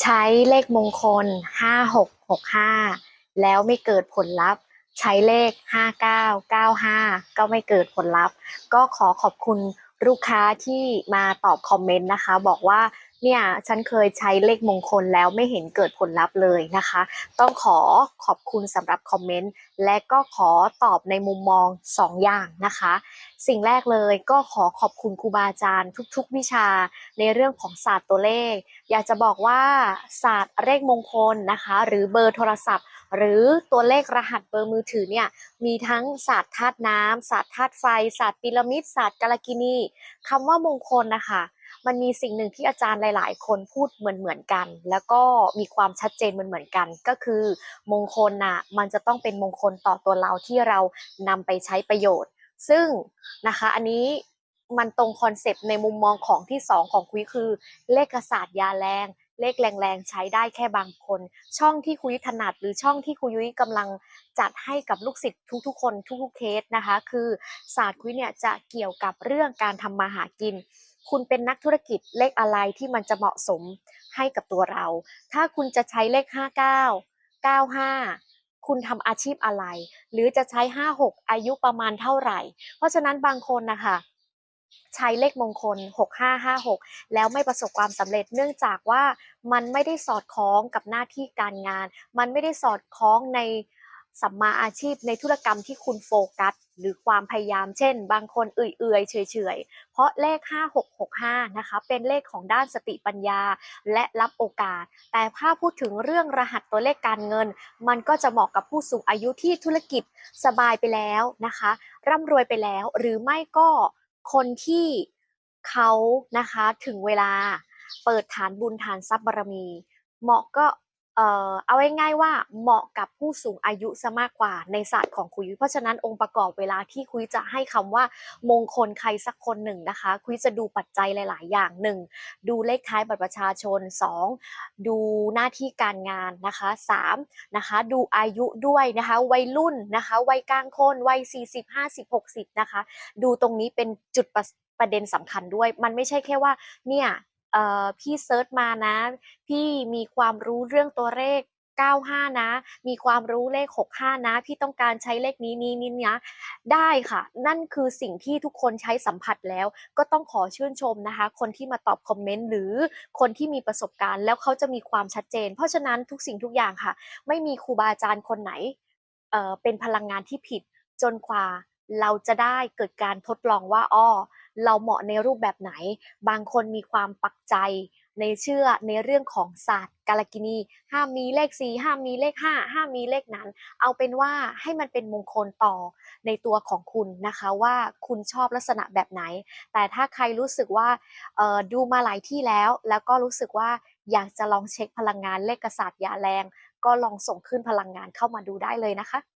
ใช้เลขมงคล 5665 แล้วไม่เกิดผลลัพธ์ ใช้เลข 5995 ก็ไม่เกิดผลลัพธ์ ก็ขอขอบคุณลูกค้าที่มาตอบคอมเมนต์นะคะ บอกว่า เนี่ยฉันเคยใช้เลขมงคลแล้วไม่เห็นเกิดผลลัพธ์เลยนะคะ ต้องขอขอบคุณสำหรับคอมเมนต์และก็ขอตอบในมุมมอง 2 อย่างนะคะ สิ่งแรกเลยก็ขอขอบคุณครูบาอาจารย์ทุกๆ วิชาในเรื่องของศาสตร์ตัวเลข อยากจะบอกว่าศาสตร์เลขมงคลนะคะ หรือเบอร์โทรศัพท์ หรือตัวเลขรหัสเบอร์มือถือเนี่ยมีทั้งศาสตร์ธาตุน้ำศาสตร์ธาตุไฟศาสตร์พีระมิดศาสตร์กาลกินีคำว่ามงคลนะคะ มันมีสิ่งหนึ่งที่อาจารย์หลาย ๆ คนพูดเหมือนเหมือนกัน แล้วก็มีความชัดเจนเหมือนเหมือนกัน ก็คือ มงคลน่ะมันจะต้องเป็นมงคลต่อตัวเราที่เรานำไปใช้ประโยชน์ ซึ่งนะคะอันนี้มันตรงคอนเซปต์ในมุมมองของที่ 2 ของคุยคือ เลขศาสตร์ยาแรง เลขแรงๆใช้ได้แค่บางคน ช่องที่คุยถนัดหรือช่องที่คุยยุ้ยกำลังจัดให้กับลูกศิษย์ทุกๆ คนทุกๆเคสนะคะ คือศาสตร์คุยเนี่ยจะเกี่ยวกับเรื่องการทำมาหากิน คุณเป็นนักธุรกิจเลขอะไรที่มันจะเหมาะสมให้กับตัวเรา ถ้าคุณจะใช้เลข 59 95 คุณทำอาชีพอะไร หรือจะใช้ 56 อายุประมาณเท่าไหร่ เพราะฉะนั้นบางคนนะคะใช้เลขมงคล 6556 แล้วไม่ประสบความสำเร็จเนื่องจากว่ามันไม่ได้สอดคล้องกับหน้าที่การงาน มันไม่ได้สอดคล้องในสัมมาอาชีพในธุรกรรมที่คุณโฟกัส หรือความพยายามเช่น บางคนเอื่อยๆเฉยๆ เพราะเลข 5665 นะคะ เป็นเลขของด้านสติปัญญาและรับโอกาส แต่ถ้าพูดถึงเรื่องรหัสตัวเลขการเงิน มันก็จะเหมาะกับผู้สูงอายุที่ธุรกิจสบายไปแล้วนะคะ ร่ำรวยไปแล้ว หรือไม่ก็คนที่เขานะคะถึงเวลาเปิดฐานบุญฐานทรัพย์บารมี เหมาะก็ เอ่อเอาง่ายๆว่าเหมาะกับผู้สูงอายุซะมากกว่าในศาสตร์ของคุย เพราะฉะนั้นองค์ประกอบเวลาที่คุยจะให้คำว่ามงคลใครสักคนหนึ่งนะคะ คุยจะดูปัจจัยหลาย ๆ อย่างหนึ่งดูเลขท้ายบัตรประชาชน 2 ดูหน้าที่การงานนะคะ3นะคะดูอายุด้วยนะคะวัยรุ่นนะคะวัยกลางคนวัย40 50 60นะคะดูตรงนี้เป็นจุดประประเด็นสำคัญด้วย มันไม่ใช่แค่ว่าเนี่ย พี่เซิร์ชมานะ พี่มีความรู้เรื่องตัวเลข 95 นะ มีความรู้เลข 65 นะ พี่ต้องการใช้เลขนี้นี้นี้นะได้ค่ะ นั่นคือสิ่งที่ทุกคนใช้สัมผัสแล้ว ก็ต้องขอชื่นชมนะคะ คนที่มาตอบคอมเมนต์หรือคนที่มีประสบการณ์แล้วเขาจะมีความชัดเจน เพราะฉะนั้นทุกสิ่งทุกอย่างค่ะ ไม่มีครูบาอาจารย์คนไหนเเป็นพลังงานที่ผิดจนกว่าเราจะได้เกิดการทดลองว่าอ้อ เราเหมาะในรูปแบบไหน บางคนมีความปักใจในเชื่อในเรื่องของศาสตร์กาลกินี ห้ามมีเลขสี่ห้ามมีเลขห้าห้ามมีเลขนั้น เอาเป็นว่าให้มันเป็นมงคลต่อในตัวของคุณนะคะว่าคุณชอบลักษณะแบบไหน แต่ถ้าใครรู้สึกว่าดูมาหลายที่แล้ว แล้วก็รู้สึกว่าอยากจะลองเช็คพลังงานเลขศาสตร์ยาแรง ก็ลองส่งขึ้นพลังงานเข้ามาดูได้เลยนะคะ